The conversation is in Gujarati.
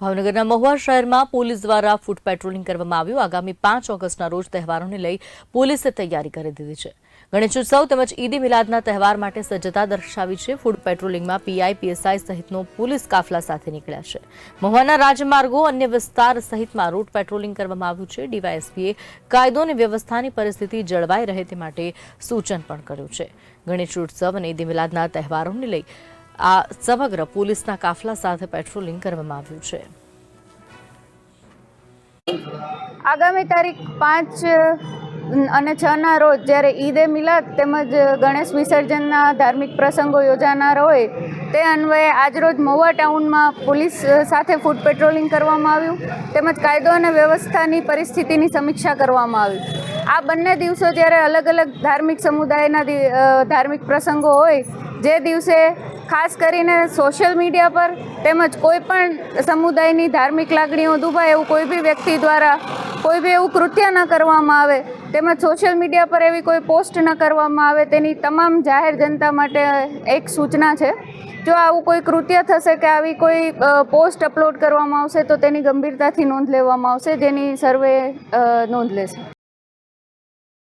ભાવનગરના મહુવા શહેરમાં પોલીસ દ્વારા ફૂટ પેટ્રોલિંગ કરવામાં આવ્યું. આગામી પાંચ ઓગસ્ટના રોજ તહેવારોને લઈ પોલીસે તૈયારી કરી દીધી છે. ગણેશોત્સવ તેમજ ઈદી મિલાદના તહેવાર માટે સજ્જતા દર્શાવી છે. ફૂડ પેટ્રોલિંગમાં પીઆઈ પીએસઆઈ સહિતનો પોલીસ કાફલા સાથે નીકળ્યા છે. મહુવાના રાજમાર્ગો અન્ય વિસ્તાર સહિતમાં રૂટ પેટ્રોલિંગ કરવામાં આવ્યું છે. ડીવાયએસપીએ કાયદો અને વ્યવસ્થાની પરિસ્થિતિ જળવાઈ રહે તે માટે સૂચન પણ કર્યું છે. ગણેશોત્સવ અને ઈદી મિલાદના તહેવારોને લઈ આ સમગ્ર પોલીસના કાફલા સાથે પેટ્રોલિંગ કરવામાં આવ્યું છે. આગામી તારીખ પાંચ અને છના રોજ જ્યારે ઈદ મિલાદ તેમજ ગણેશ વિસર્જનના ધાર્મિક પ્રસંગો યોજાનાર હોય, તે અન્વયે આજરોજ મહુવા ટાઉનમાં પોલીસ સાથે ફૂડ પેટ્રોલિંગ કરવામાં આવ્યું તેમજ કાયદો અને વ્યવસ્થાની પરિસ્થિતિની સમીક્ષા કરવામાં આવી. આ બંને દિવસો જ્યારે અલગ અલગ ધાર્મિક સમુદાયના ધાર્મિક પ્રસંગો હોય, જે દિવસે ખાસ કરીને સોશિયલ મીડિયા પર તેમજ કોઈ પણ સમુદાયની ધાર્મિક લાગણીઓ દુભાય એવું કોઈ બી વ્યક્તિ દ્વારા કોઈ બી એવું કૃત્ય ન કરવામાં આવે, તેમજ સોશિયલ મીડિયા પર એવી કોઈ પોસ્ટ ન કરવામાં આવે તેની તમામ જાહેર જનતા માટે એક સૂચના છે. જો આવું કોઈ કૃત્ય થશે કે આવી કોઈ પોસ્ટ અપલોડ કરવામાં આવશે તો તેની ગંભીરતાથી નોંધ લેવામાં આવશે. જેની સર્વે નોંધ લેશે.